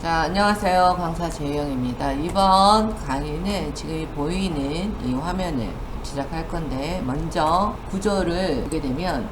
자, 안녕하세요. 강사 재영입니다. 이번 강의는 지금 보이는 이 화면을 제작할 건데, 먼저 구조를 보게 되면,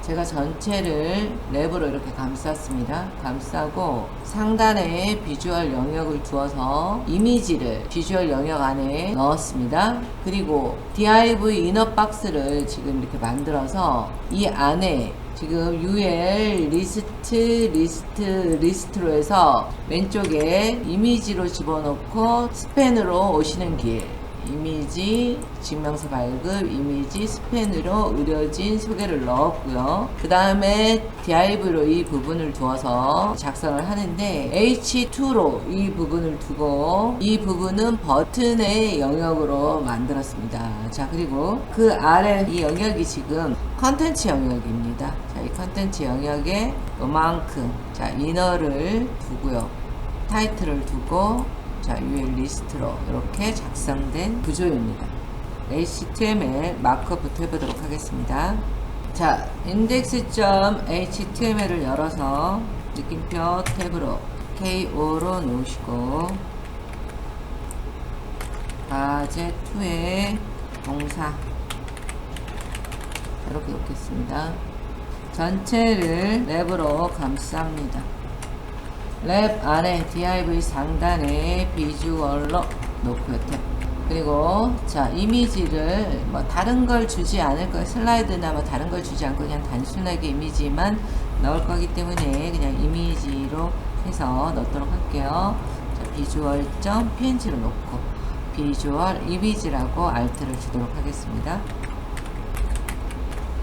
제가 전체를 랩으로 이렇게 감쌌습니다. 감싸고 상단에 비주얼 영역을 두어서 이미지를 비주얼 영역 안에 넣었습니다. 그리고 div 이너 박스를 지금 이렇게 만들어서 이 안에 지금 UL 리스트 리스트 리스트로 해서 왼쪽에 이미지로 집어넣고 스펜으로 오시는 길. 이미지 증명서 발급 이미지 스펜으로 의료진 소개를 넣었고요. 그 다음에 div로 이 부분을 두어서 작성을 하는데 h2로 이 부분을 두고 이 부분은 버튼의 영역으로 만들었습니다. 자 그리고 그 아래 이 영역이 지금 컨텐츠 영역입니다 자 이 컨텐츠 영역에 요만큼 자 이너를 두고요 타이틀을 두고 자, UL 리스트로 이렇게 작성된 구조입니다. HTML 마크업부터 해보도록 하겠습니다. 자, index.html을 열어서 느낌표 탭으로 KO로 놓으시고 과제 2의 동사 이렇게 놓겠습니다. 전체를 랩으로 감쌉니다. 랩 안에 div 상단에 비주얼로 놓고요 탭 그리고 자 이미지를 뭐 다른 걸 주지 않을 거예요 슬라이드나 뭐 다른 걸 주지 않고 그냥 단순하게 이미지만 넣을 거기 때문에 그냥 이미지로 해서 넣도록 할게요 자 비주얼 점 png로 놓고 비주얼 이미지라고 알트를 주도록 하겠습니다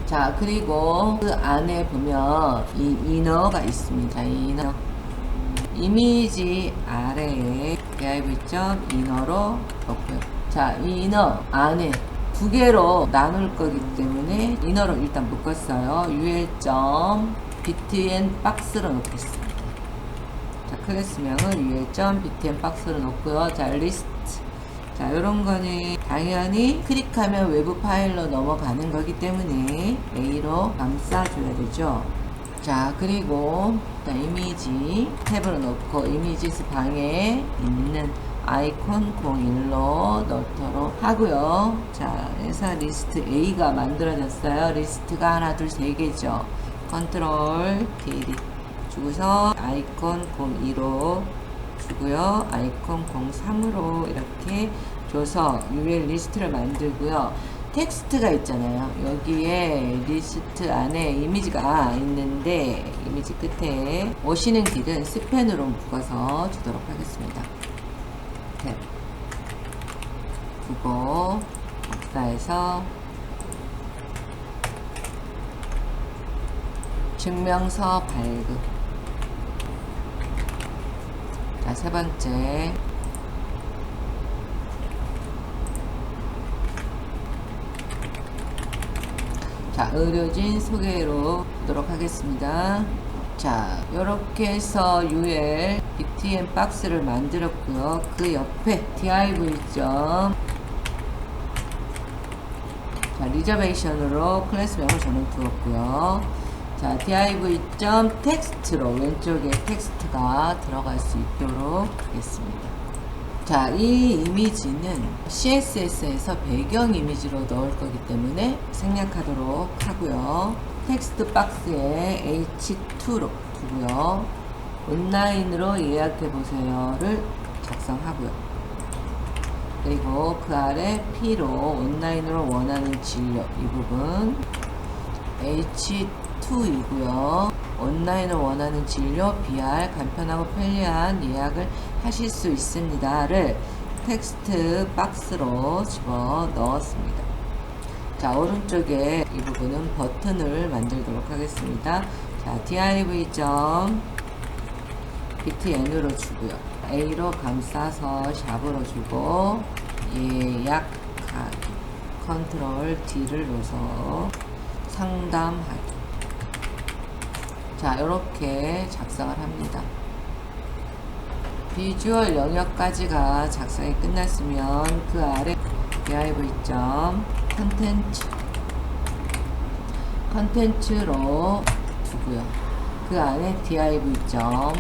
자 그리고 그 안에 보면 이 이너가 있습니다 이 이너 이미지 아래에 div.inner로 넣고요. 자, 이 inner 안에 두 개로 나눌 거기 때문에 inner로 일단 묶었어요. ul.btn 박스로 놓겠습니다. 자, 클래스명은 ul.btn 박스로 놓고요. 자, 리스트. 자, 요런 거는 당연히 클릭하면 외부 파일로 넘어가는 거기 때문에 A로 감싸줘야 되죠. 자 그리고 자, 이미지 탭으로 놓고 이미지스 방에 있는 아이콘 01로 넣도록 하고요. 자 회사 리스트 A가 만들어졌어요. 리스트가 하나 둘 세 개죠. 컨트롤 D. 주고서 아이콘 02로 주고요 아이콘 03으로 이렇게 줘서 UL 리스트를 만들고요 텍스트가 있잖아요. 여기에 리스트 안에 이미지가 있는데 이미지 끝에 오시는 길은 스펜으로 묶어서 주도록 하겠습니다. 탭 두고 박사에서 증명서 발급 자, 세 번째 자, 의료진 소개로 보도록 하겠습니다. 자, 이렇게 해서 UL BTN 박스를 만들었고요. 그 옆에 div 점 자, 리저베이션으로 클래스 명을 저는 두었고요. 자, div 점 텍스트로 왼쪽에 텍스트가 들어갈 수 있도록 하겠습니다. 자, 이 이미지는 CSS에서 배경 이미지로 넣을 거기 때문에 생략하도록 하고요. 텍스트 박스에 H2로 두고요. 온라인으로 예약해 보세요를 작성하고요. 그리고 그 아래 P로 온라인으로 원하는 진료 이 부분 H2 이고요. 온라인을 원하는 진료 BR 간편하고 편리한 예약을 하실 수 있습니다를 텍스트 박스로 집어 넣었습니다. 자 오른쪽에 이 부분은 버튼을 만들도록 하겠습니다. 자 div 점 btn으로 주고요. a로 감싸서 샵으로 주고 예약하기 컨트롤 D를 넣어서 상담하기 자 이렇게 작성을 합니다. 비주얼 영역까지가 작성이 끝났으면 그 아래 div 점 컨텐츠 컨텐츠로 두고요. 그 안에 div 점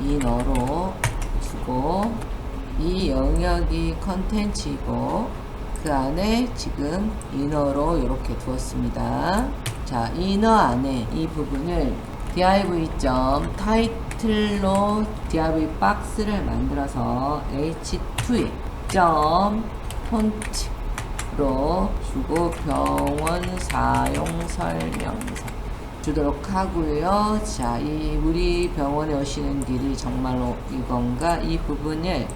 inner로 주고 이 영역이 컨텐츠이고 그 안에 지금 이너로 이렇게 두었습니다. 자, 이너 안에 이 부분을 div 점 타이틀로 div 박스를 만들어서 h2에 점 폰트로 주고 병원 사용 설명서 주도록 하고요. 자, 이 우리 병원에 오시는 길이 정말로 이건가 이 부분을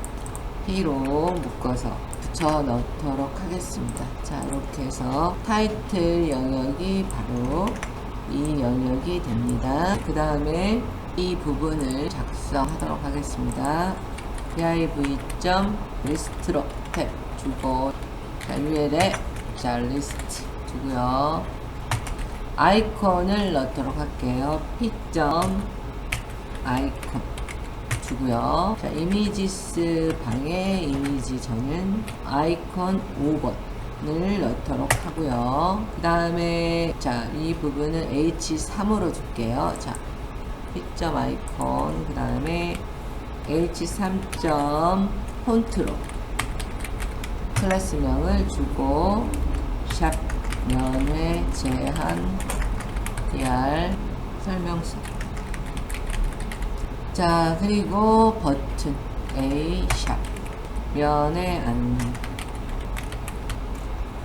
P로 묶어서 붙여 넣도록 하겠습니다. 자, 이렇게 해서 타이틀 영역이 바로 이 영역이 됩니다. 그 다음에 이 부분을 작성하도록 하겠습니다. div 점 리스트로 탭 주고 자, URL에 자, 리스트 주고요. 아이콘을 넣도록 할게요. p 점 아이콘 주고요. 자, 이미지스 방에 이미지 저는 아이콘 5번 을 넣도록 하고요. 그 다음에 자, 이 부분은 H3으로 줄게요. 자, P점 아이콘 그 다음에 H3점 폰트로 클래스명을 주고 샵 면회 제한 DR 설명서 자 그리고 버튼 A 샵 면에 안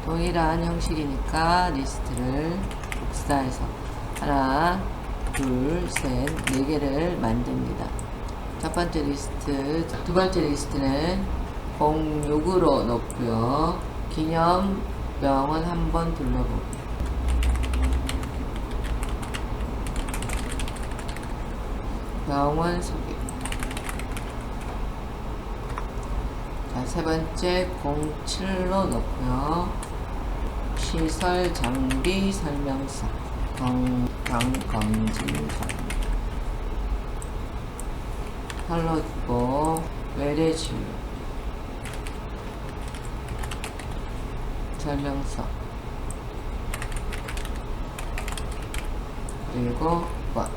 동일한 형식이니까 리스트를 복사해서 하나 둘 셋 네 개를 만듭니다 첫 번째 리스트 두 번째 리스트는 06으로 넣고요 기념병원 한번 둘러보기 병원 소개. 자, 세 번째 07로 넣고요. 시설 장비 설명서. 건강 검진 설명. 헐러두고 외래 진료. 설명서. 그리고 원.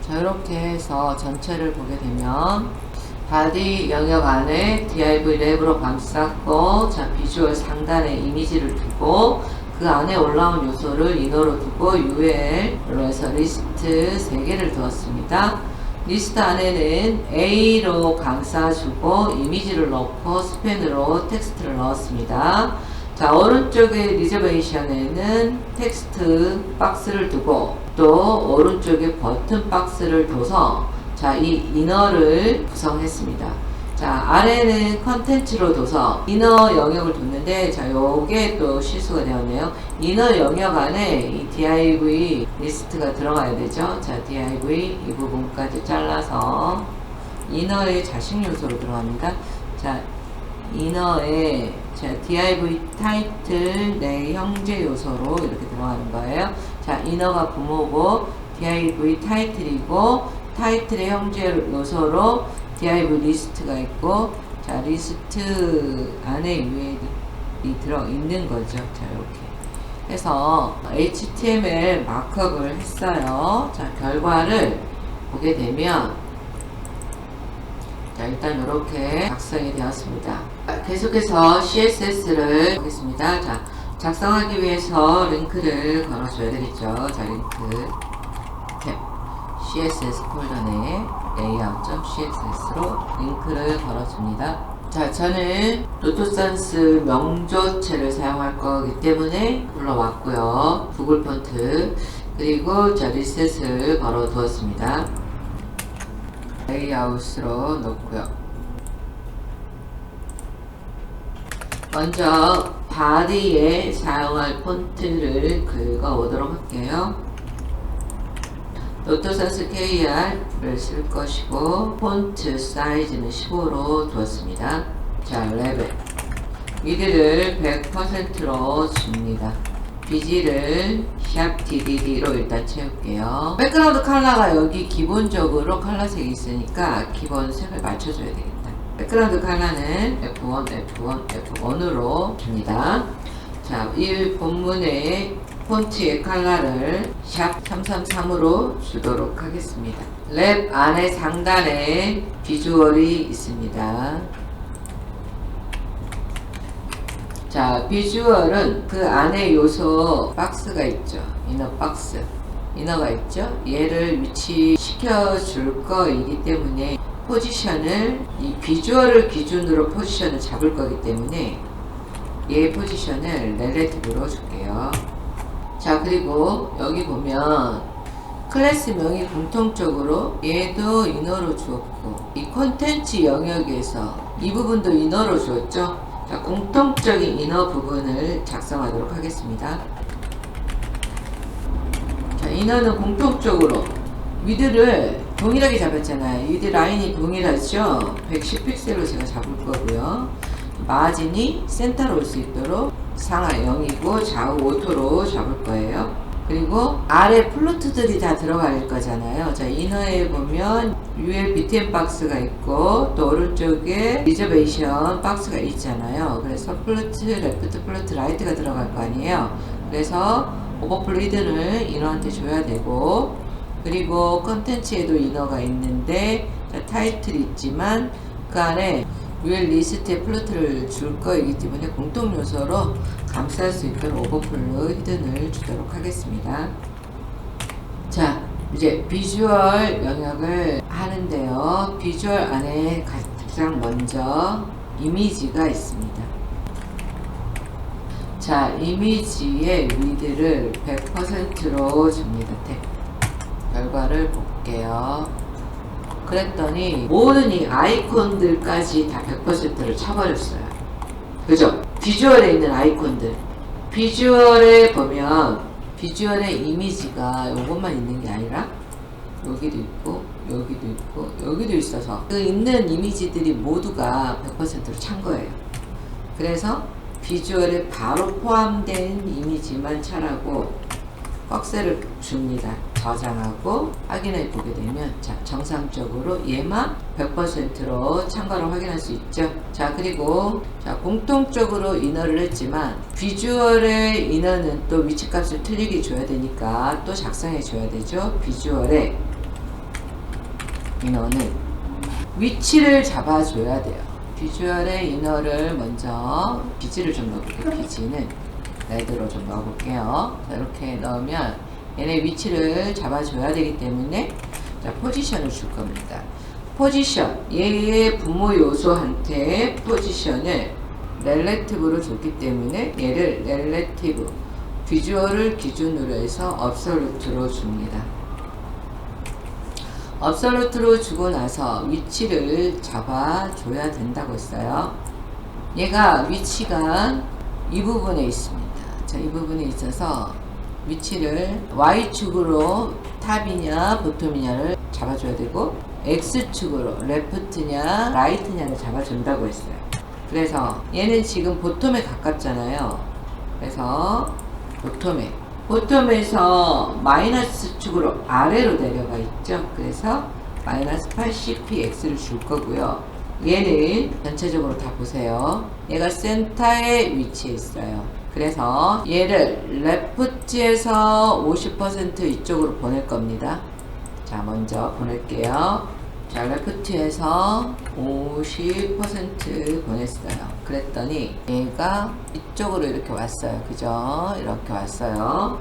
자, 이렇게 해서 전체를 보게 되면 바디 영역 안에 div 랩으로 감쌌고 자 비주얼 상단에 이미지를 두고 그 안에 올라온 요소를 인어로 두고 UL로 해서 리스트 3개를 두었습니다. 리스트 안에는 A로 감싸주고 이미지를 넣고 스펜으로 텍스트를 넣었습니다. 자 오른쪽에 리저베이션에는 텍스트 박스를 두고 또 오른쪽에 버튼 박스를 둬서 자 이 이너를 구성했습니다. 자 아래는 컨텐츠로 둬서 이너 영역을 뒀는데 자 요게 또 실수가 되었네요. 이너 영역 안에 이 div 리스트가 들어가야 되죠. 자 div 이 부분까지 잘라서 이너의 자식 요소로 들어갑니다. 자 이너에 자, div 타이틀 내 형제 요소로 이렇게 들어가는 거예요. 자, 이너가 부모고 div 타이틀이고 타이틀의 형제 요소로 div 리스트가 있고 자, 리스트 안에 UL이 들어 있는 거죠. 자, 이렇게 해서 HTML 마크업을 했어요. 자, 결과를 보게 되면 자, 일단 이렇게 작성이 되었습니다. 계속해서 CSS를 하겠습니다. 자, 작성하기 위해서 링크를 걸어줘야 되겠죠. 자, 링크 탭 CSS 폴더 내 layout.css로 링크를 걸어줍니다. 자, 저는 로토산스 명조체를 사용할 거기 때문에 불러왔고요. 구글 폰트 그리고 자 리셋을 걸어 두었습니다. 레이아웃으로 놓고요. 먼저 바디에 사용할 폰트를 긁어 오도록 할게요. 노트사스 KR을 쓸 것이고 폰트 사이즈는 15로 두었습니다. 자 레벨 미드를 100%로 줍니다. 비지를 샵 DDD로 일단 채울게요. 백그라운드 컬러가 여기 기본적으로 컬러색이 있으니까 기본 색을 맞춰줘야 되겠다. 백그라운드 컬러는 F1, F1, F1으로 줍니다. 자, 이 본문에 폰트의 컬러를 샵 333으로 주도록 하겠습니다. 랩 안에 상단에 비주얼이 있습니다. 자, 비주얼은 그 안에 요소 박스가 있죠. 이너 박스. 이너가 있죠. 얘를 위치시켜 줄 거이기 때문에 포지션을 이 비주얼을 기준으로 포지션을 잡을 거기 때문에 얘 포지션을 렐레티브로 줄게요. 자, 그리고 여기 보면 클래스명이 공통적으로 얘도 인어로 주었고 이 콘텐츠 영역에서 이 부분도 인어로 주었죠. 자, 공통적인 인어 부분을 작성하도록 하겠습니다. 자, 인어는 공통적으로 위드를 동일하게 잡았잖아요. 위드 라인이 동일하죠. 110픽셀로 제가 잡을 거고요. 마진이 센터로 올 수 있도록 상하 0이고 좌우 오토로 잡을 거예요. 그리고 아래 플루트들이 다 들어갈 거잖아요. 자, 이너에 보면 UL BTM 박스가 있고 또 오른쪽에 리저베이션 박스가 있잖아요. 그래서 플루트, 레프트, 플루트, 라이트가 들어갈 거 아니에요. 그래서 히든을 인어한테 줘야 되고 그리고 컨텐츠에도 인어가 있는데 자, 타이틀이 있지만 그 안에 UL 리스트에 플루트를 줄 거이기 때문에 공통 요소로 감쌀 수 있도록 오버플로 히든을 주도록 하겠습니다. 자, 이제 비주얼 영역을 하는데요. 비주얼 안에 가장 먼저 이미지가 있습니다. 자, 이미지의 위드를 100%로 줍니다. 탭. 결과를 볼게요. 그랬더니 모든 이 아이콘들까지 다 100%를 쳐버렸어요. 그죠? 비주얼에 있는 아이콘들. 비주얼에 보면 비주얼의 이미지가 이것만 있는 게 아니라 여기도 있고 여기도 있고 여기도 있어서 그 있는 이미지들이 모두가 100%로 찬 거예요. 그래서 비주얼에 바로 포함된 이미지만 차라고 꺽쇠를 줍니다. 저장하고 확인해 보게 되면 자 정상적으로 얘만 100%로 참가를 확인할 수 있죠. 자 그리고 자 공통적으로 인어를 했지만 비주얼의 인어는 또 위치값을 틀리게 줘야 되니까 또 작성해 줘야 되죠. 비주얼의 인어는 위치를 잡아줘야 돼요. 비주얼의 인어를 먼저 비지를 좀 넣어볼게요. 비지는 레드로 좀 넣어볼게요. 자, 이렇게 넣으면 얘네 위치를 잡아줘야 되기 때문에 자, 포지션을 줄 겁니다. 포지션, 얘의 부모 요소한테 포지션을 렐레티브로 줬기 때문에 얘를 렐레티브, 비주얼을 기준으로 해서 업솔루트로 줍니다. 업솔루트로 주고 나서 위치를 잡아줘야 된다고 했어요. 얘가 위치가 이 부분에 있습니다. 자, 이 부분에 있어서 위치를 Y축으로 탑이냐 보텀이냐를 잡아줘야 되고 X축으로 레프트냐 라이트냐를 잡아준다고 했어요. 그래서 얘는 지금 보텀에 가깝잖아요. 그래서 보텀에 보텀에서 마이너스 축으로 아래로 내려가 있죠. 그래서 마이너스 80px를 줄 거고요. 얘는 전체적으로 다 보세요. 얘가 센터에 위치해 있어요. 그래서 얘를 레프트에서 50% 이쪽으로 보낼 겁니다. 자, 먼저 보낼게요. 자, 레프트에서 50% 보냈어요. 그랬더니 얘가 이쪽으로 이렇게 왔어요. 그죠? 이렇게 왔어요.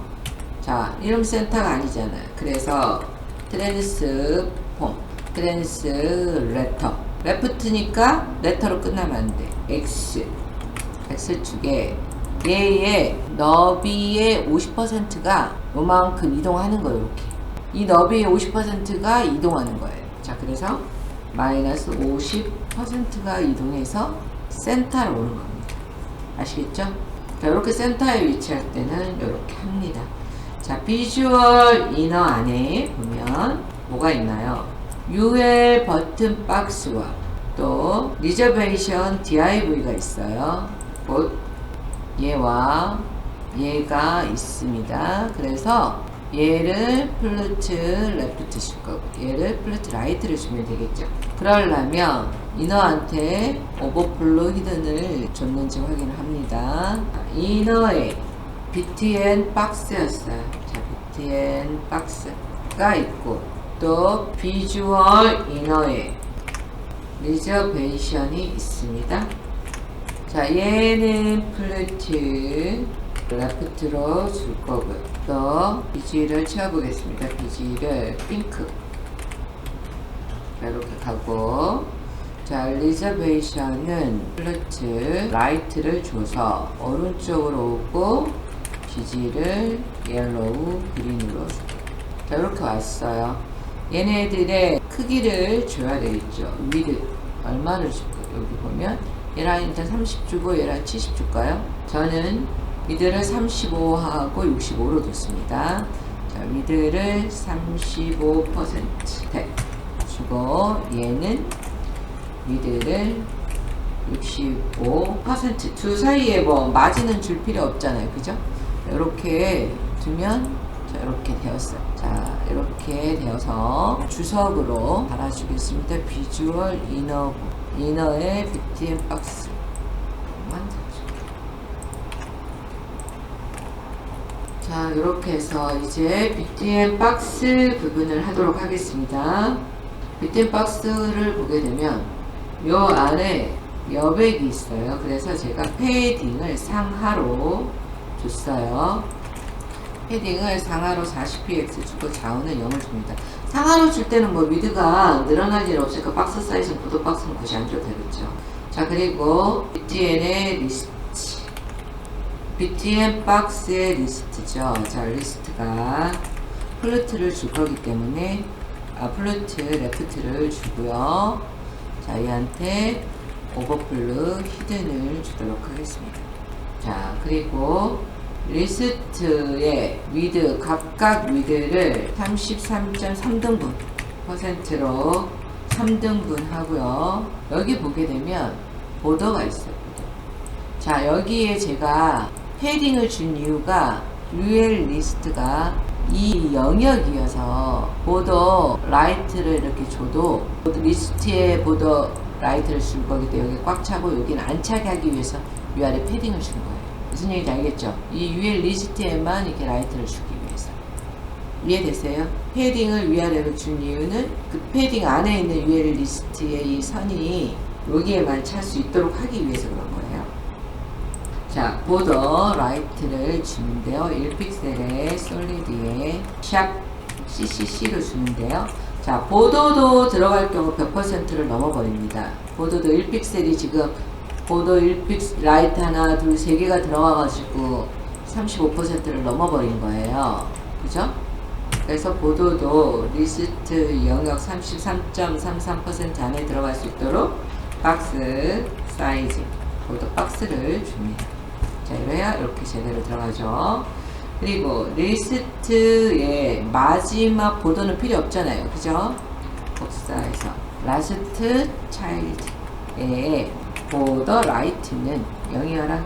자, 이름 센터가 아니잖아요. 그래서 트랜스 폼, 트랜스 레터. 레프트니까 레터로 끝나면 안 돼. X. X축에 얘의 너비의 50%가 요만큼 이동하는 거예요. 이렇게. 이 너비의 50%가 이동하는 거예요. 자, 그래서 마이너스 50%가 이동해서 센터로 오는 겁니다. 아시겠죠? 자, 이렇게 센터에 위치할 때는 이렇게 합니다. 자, 비주얼 이너 안에 보면 뭐가 있나요? UL 버튼 박스와 또 리저베이션 DIV가 있어요. 곧 얘와 얘가 있습니다. 그래서 얘를 플루트 레프트 줄 거고 얘를 플루트 라이트를 주면 되겠죠. 그러려면 이너한테 오버플로 히든을 줬는지 확인을 합니다. 이너에 BTN 박스였어요. 자, BTN 박스가 있고 또 비주얼 이너에 리저베이션이 있습니다. 자, 얘는 플루트 레프트로 줄 거고요. 또 비지를 채워보겠습니다. 비지를 핑크 자, 이렇게 가고 자, 리저베이션은 플루트 라이트를 줘서 오른쪽으로 오고 비지를 옐로우 그린으로 자, 이렇게 왔어요. 얘네들의 크기를 줘야 되겠죠. 위드 얼마를 줄까? 여기 보면 얘랑 일단 30 주고 얘랑 70 줄까요? 저는 미드를 35하고 65로 뒀습니다. 자, 미드를 35% 주고 얘는 미드를 65%두 사이에 뭐 마진은 줄 필요 없잖아요. 그죠? 이렇게 두면 자, 이렇게 되었어요. 자, 이렇게 되어서 주석으로 달아주겠습니다. 비주얼 이너, 이너의 BTM 박스. 자, 이렇게 해서 이제 BTM 박스 부분을 하도록 하겠습니다. BTM 박스를 보게 되면 요 안에 여백이 있어요. 그래서 제가 패딩을 상하로 줬어요. 패딩을 상하로 40px 주고 좌우는 0을 줍니다. 상하로 줄 때는 뭐 미드가 늘어날 일 없으니까 박스 사이즈는 보도 박스는 굳이 안 줘도 되겠죠. 자 그리고 BTN의 리스트 BTN 박스의 리스트죠. 자 리스트가 플루트를 줄 거기 때문에 아 플루트 레프트를 주고요. 자 얘한테 오버플루 히든을 주도록 하겠습니다. 자 그리고 리스트의 위드 각각 위드를 33.3등분 퍼센트로 3등분 하고요. 여기 보게 되면 보더가 있어요. 자 여기에 제가 패딩을 준 이유가 UL 리스트가 이 영역이어서 보더 라이트를 이렇게 줘도 리스트에 보더 라이트를 줄 거기 때문에 여기 꽉 차고 여기는 안 차게 하기 위해서 위아래 패딩을 준 거예요. 무슨 얘기인지 알겠죠? 이 UL 리스트에만 이렇게 라이트를 주기 위해서. 이해되세요? 패딩을 위아래로 준 이유는 그 패딩 안에 있는 UL 리스트의 이 선이 여기에만 찰 수 있도록 하기 위해서 그런 거예요. 자, 보더 라이트를 주는데요. 1픽셀의 솔리드에 샵 CCC로 주는데요. 자, 보도도 들어갈 경우 100%를 넘어버립니다. 보도도 1픽셀이 지금 보도 1픽 라이트 하나, 둘, 세 개가 들어가 가지고 35%를 넘어버린 거예요. 그죠? 그래서 보도도 리스트 영역 33.33% 안에 들어갈 수 있도록 박스 사이즈, 보도 박스를 줍니다. 자, 이래야 이렇게 제대로 들어가죠. 그리고 리스트의 마지막 보도는 필요 없잖아요. 그죠? 복사해서 라스트 차일드의 보더 라이트는 0이어라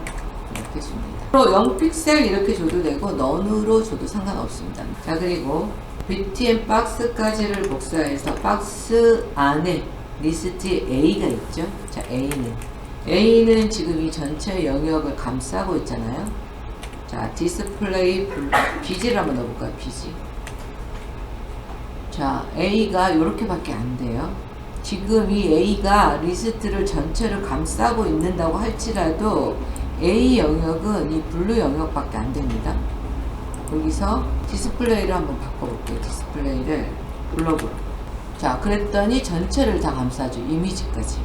이렇게 줍니다. 로 0픽셀 이렇게 줘도 되고 넌으로 줘도 상관없습니다. 자 그리고 BTM 박스까지를 복사해서 박스 안에 리스트에 A가 있죠. 자 A는 A는 지금 이 전체 영역을 감싸고 있잖아요. 자 디스플레이 비지를 한번 넣어볼까요? 비지. 자 A가 이렇게밖에 안 돼요. 지금 이 A가 리스트를 전체를 감싸고 있는다고 할지라도 A 영역은 이 블루 영역밖에 안 됩니다. 여기서 디스플레이를 한번 바꿔볼게요. 디스플레이를 블록으로. 자, 그랬더니 전체를 다 감싸죠. 이미지까지.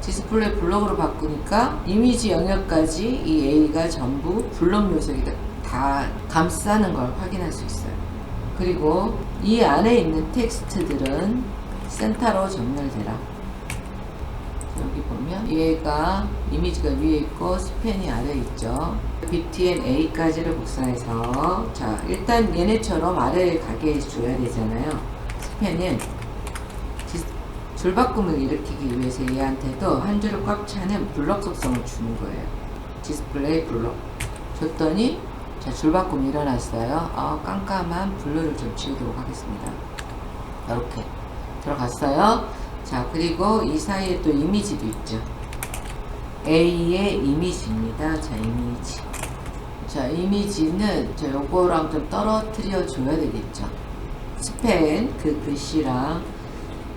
디스플레이 블록으로 바꾸니까 이미지 영역까지 이 A가 전부 블록 요소가 다 감싸는 걸 확인할 수 있어요. 그리고 이 안에 있는 텍스트들은 센터로 정렬되라. 여기 보면 얘가 이미지가 위에 있고 스팬이 아래에 있죠. BTN A까지를 복사해서 자 일단 얘네처럼 아래에 가게 해줘야 되잖아요. 스팬은 디- 줄바꿈을 일으키기 위해서 얘한테도 한 줄을 꽉 차는 블럭 속성을 주는 거예요. 디스플레이 블럭 줬더니 자 줄바꿈 일어났어요. 아, 깜깜한 블루를 좀 지우도록 하겠습니다. 이렇게 들어갔어요. 자, 그리고 이 사이에 또 이미지도 있죠. A의 이미지입니다. 자, 이미지. 자, 이미지는 자, 요거랑 좀 떨어뜨려 줘야 되겠죠. 스펜 그 글씨랑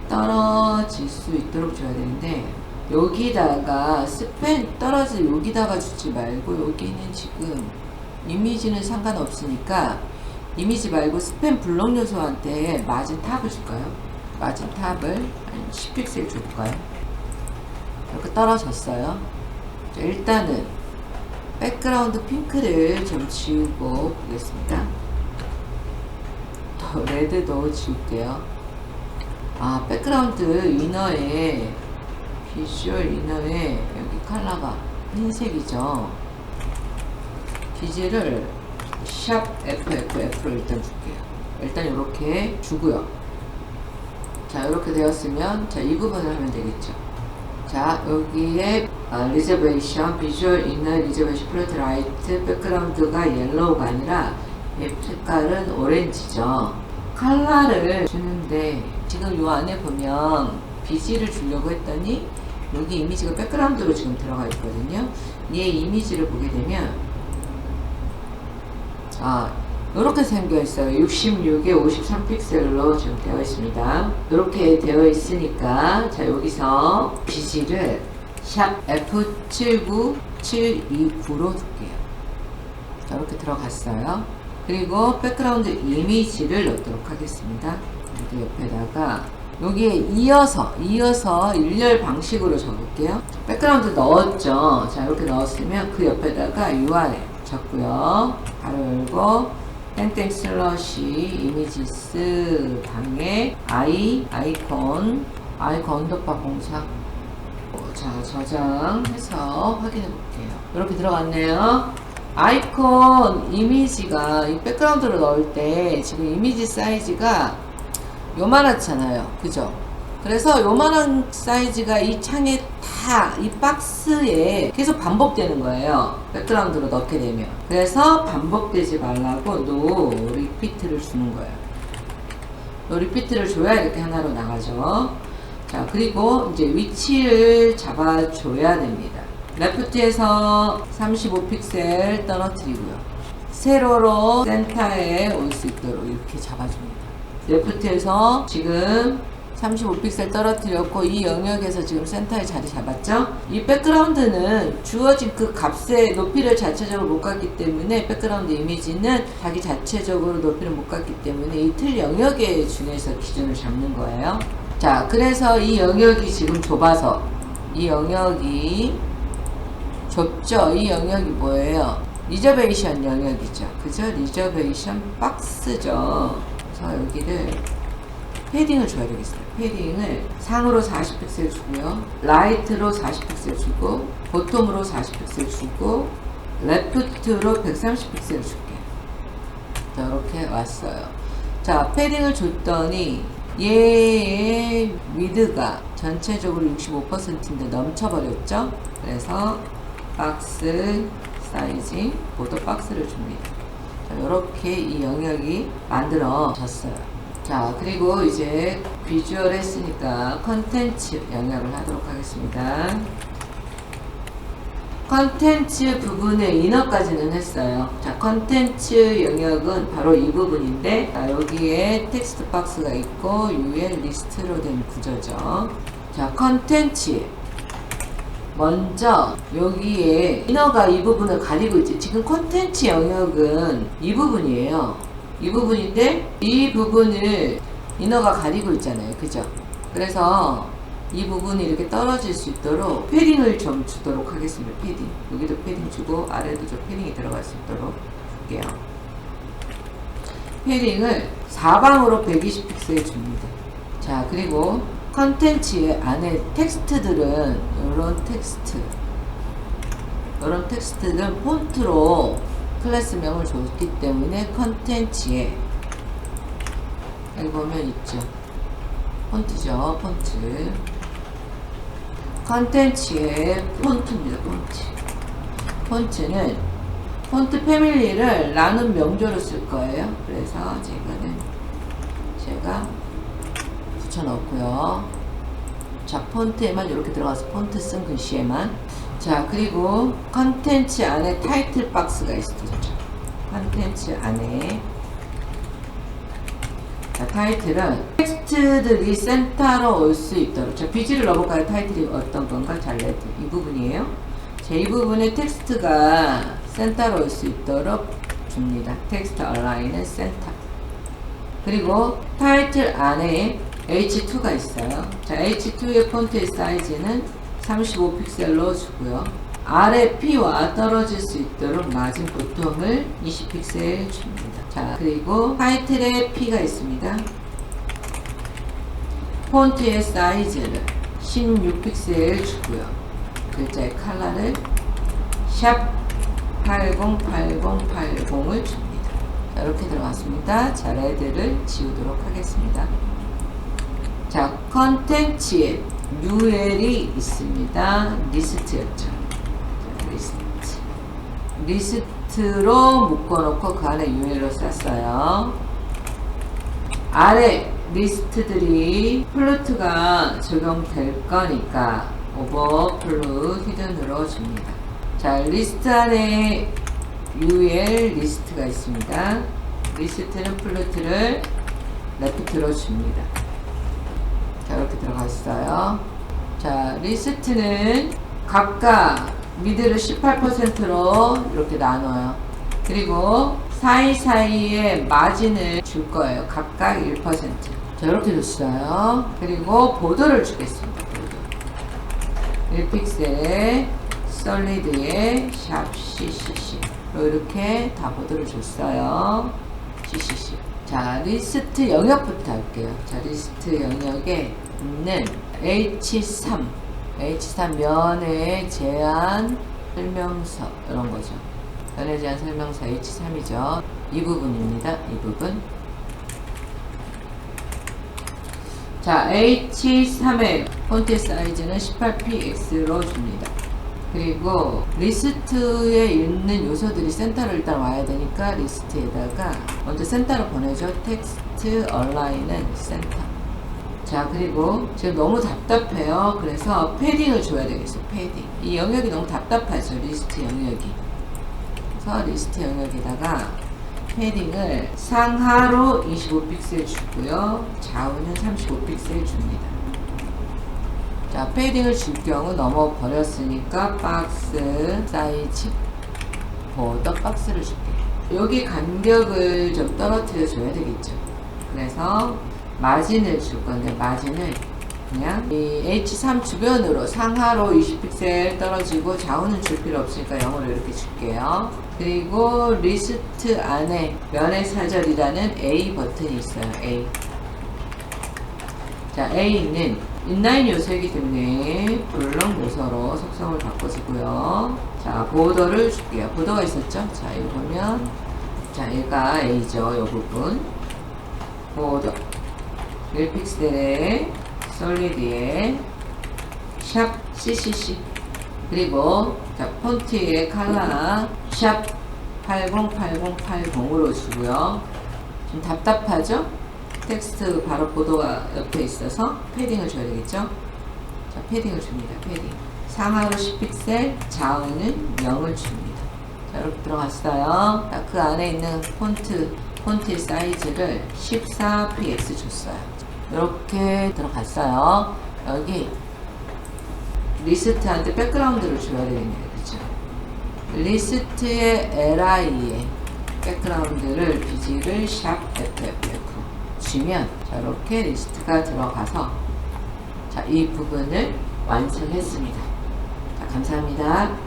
떨어질 수 있도록 줘야 되는데 여기다가 스펜 떨어져 여기다가 주지 말고 여기는 지금 이미지는 상관없으니까 이미지 말고 스펜 블록 요소한테 맞은 탑을 줄까요? 맞은 탑을 한 10픽셀 줄까요? 이렇게 떨어졌어요. 자, 일단은 백그라운드 핑크를 좀 지우고 보겠습니다. 더 레드도 지울게요. 아, 백그라운드 이너에 비주얼 이너에 여기 컬러가 흰색이죠. 비즈를 샵 FFF로 일단 줄게요. 일단 이렇게 주고요. 자, 이렇게 되었으면 자, 이 부분을 하면 되겠죠. 자, 여기에 아, 리저베이션, 비주얼 이너 리저베이션 플랫 라이트 백그라운드가 옐로우가 아니라 이 색깔은 오렌지죠. 컬러를 주는데 지금 요 안에 보면 비지를 주려고 했더니 여기 이미지가 백그라운드로 지금 들어가 있거든요. 얘 이미지를 보게 되면 아 이렇게 생겨 있어요. 66에 53픽셀로 지금 되어 있습니다. 이렇게 되어 있으니까 자 여기서 비지를 샵 F79729로 줄게요. 자 이렇게 들어갔어요. 그리고 백그라운드 이미지를 넣도록 하겠습니다. 여기 옆에다가 여기에 이어서 이어서 일렬 방식으로 적을게요. 백그라운드 넣었죠. 자 이렇게 넣었으면 그 옆에다가 URL 적고요. 바로 열고 땡땡 슬러시 이미지스 방에 아이 아이콘 아이콘 언더바 공사 어, 자 저장해서 확인해 볼게요. 이렇게 들어갔네요. 아이콘 이미지가 이 백그라운드로 넣을 때 지금 이미지 사이즈가 요만하잖아요. 그죠? 그래서 요만한 사이즈가 이 창에 다 이 박스에 계속 반복되는 거예요. 백그라운드로 넣게 되면. 그래서 반복되지 말라고 노 리피트를 주는 거예요. 노 리피트를 줘야 이렇게 하나로 나가죠. 자, 그리고 이제 위치를 잡아줘야 됩니다. 레프트에서 35픽셀 떨어뜨리고요. 세로로 센터에 올 수 있도록 이렇게 잡아줍니다. 레프트에서 지금 35픽셀 떨어뜨렸고 이 영역에서 지금 센터에 자리 잡았죠? 이 백그라운드는 주어진 그 값의 높이를 자체적으로 못 갔기 때문에 백그라운드 이미지는 자기 자체적으로 높이를 못 갔기 때문에 이 틀 영역에 준해서 기준을 잡는 거예요. 자, 그래서 이 영역이 지금 좁아서 이 영역이 좁죠? 이 영역이 뭐예요? 리저베이션 영역이죠. 그죠? 리저베이션 박스죠. 그래서 여기를 패딩을 줘야 되겠어요. 패딩을 상으로 40픽셀 주고요. 라이트로 40픽셀 주고, 보통으로 40픽셀 주고, 레프트로 130픽셀 줄게요. 자, 이렇게 왔어요. 자, 패딩을 줬더니, 얘의 위드가 전체적으로 65%인데 넘쳐버렸죠? 그래서, 박스 사이즈, 보도 박스를 줍니다. 자, 이렇게 이 영역이 만들어졌어요. 자, 그리고 이제 비주얼 했으니까 컨텐츠 영역을 하도록 하겠습니다. 컨텐츠 부분의 인어까지는 했어요. 자, 컨텐츠 영역은 바로 이 부분인데, 자, 여기에 텍스트 박스가 있고, UL 리스트로 된 구조죠. 자, 컨텐츠. 먼저 여기에 인어가 이 부분을 가리고 있지. 지금 콘텐츠 영역은 이 부분이에요. 이 부분인데 이 부분을 인어가 가리고 있잖아요. 그죠? 그래서 이 부분이 이렇게 떨어질 수 있도록 패딩을 좀 주도록 하겠습니다. 패딩. 여기도 패딩 주고 아래도 좀 패딩이 들어갈 수 있도록 줄게요. 패딩을 사방으로 120픽셀 줍니다. 자, 그리고 컨텐츠 안에 텍스트들은 이런 텍스트 이런 텍스트는 폰트로 클래스명을 줬기 때문에 컨텐츠에 여기 보면 있죠. 폰트죠 폰트. 컨텐츠의 폰트입니다 폰트. 폰트는 폰트 패밀리를 라는 명조로 쓸 거예요. 그래서 제가는 제가 붙여넣고요. 자 폰트에만 이렇게 들어가서 폰트 쓴 글씨에만 자, 그리고 컨텐츠 안에 타이틀 박스가 있습니다. 컨텐츠 안에 자, 타이틀은 텍스트들이 센터로 올 수 있도록 자, 비지를 넣어볼까요? 타이틀이 어떤 건가? 잘레드 이 부분이에요. 자, 이 부분에 텍스트가 센터로 올 수 있도록 줍니다. 텍스트 얼라인은 센터. 그리고 타이틀 안에 H2가 있어요. 자, H2의 폰트의 사이즈는 35픽셀로 주고요. 아래 P와 떨어질 수 있도록 마진 보통을 20픽셀 줍니다. 자, 그리고 타이틀에 P가 있습니다. 폰트의 사이즈를 16픽셀 주고요. 글자의 컬러를 샵 808080을 줍니다. 자, 이렇게 들어갔습니다. 자, 레드를 지우도록 하겠습니다. 자, 컨텐츠에 UL이 있습니다. 리스트였죠. 자, 리스트. 리스트로 묶어놓고 그 안에 UL로 쌌어요. 아래 리스트들이 플루트가 적용될 거니까 오버플루 히든으로 줍니다. 자, 리스트 안에 UL 리스트가 있습니다. 리스트는 플루트를 레프트로 줍니다. 자, 이렇게 들어갔어요. 자, 리스트는 각각 미드를 18%로 이렇게 나눠요. 그리고 사이사이에 마진을 줄 거예요. 각각 1%. 자, 이렇게 줬어요. 그리고 보도를 주겠습니다. 1픽셀에 솔리드에 샵 CCC. 이렇게 다 보도를 줬어요. CCC. 자, 리스트 영역부터 할게요. 자, 리스트 영역에 있 는 H3. H3 면의 제한 설명서 이런 거죠. 면의 제한 설명서 H3이죠. 이 부분입니다. 이 부분. 자, H3의 폰트 사이즈는 18px로 줍니다. 그리고 리스트에 있는 요소들이 센터로 일단 와야 되니까 리스트에다가 먼저 센터로 보내죠. 텍스트 얼라인은 센터. 자 그리고 지금 너무 답답해요. 그래서 패딩을 줘야 되겠어요. 패딩. 이 영역이 너무 답답하죠. 리스트 영역이. 그래서 리스트 영역에다가 패딩을 상하로 25픽셀 주고요. 좌우는 35픽셀 줍니다. 자, 패딩을 줄 경우 넘어 버렸으니까 박스 사이즈 보더 박스를 줄게요. 여기 간격을 좀 떨어뜨려 줘야 되겠죠. 그래서 마진을 줄 건데 마진을 그냥 이 H3 주변으로 상하로 20픽셀 떨어지고 좌우는 줄 필요 없으니까 0으로 이렇게 줄게요. 그리고 리스트 안에 면의 사절이라는 A 버튼이 있어요. A. 자, A는 인라인 요소이기 때문에 블럭 요소로 속성을 바꿔주고요. 자, 보더를 줄게요. 보더가 있었죠? 자, 이거 보면, 자, 얘가 A죠. 이 부분. 보더. 1픽셀에, 솔리드에, 샵 CCC. 그리고, 자, 폰트의 컬러, 샵 808080으로 주고요. 좀 답답하죠? 텍스트 바로 보도가 옆에 있어서 패딩을 줘야 되겠죠? 자, 패딩을 줍니다. 패딩. 상하로 10픽셀, 좌우는 0을 줍니다. 자, 이렇게 들어갔어요. 자, 그 안에 있는 폰트, 폰트 사이즈를 14px 줬어요. 이렇게 들어갔어요. 여기 리스트한테 백그라운드를 줘야 되겠네요. 그죠? 리스트의 li에 백그라운드를 비지를 샵 FFF 주면 자, 이렇게 리스트가 들어가서 자, 이 부분을 완성했습니다. 자, 감사합니다.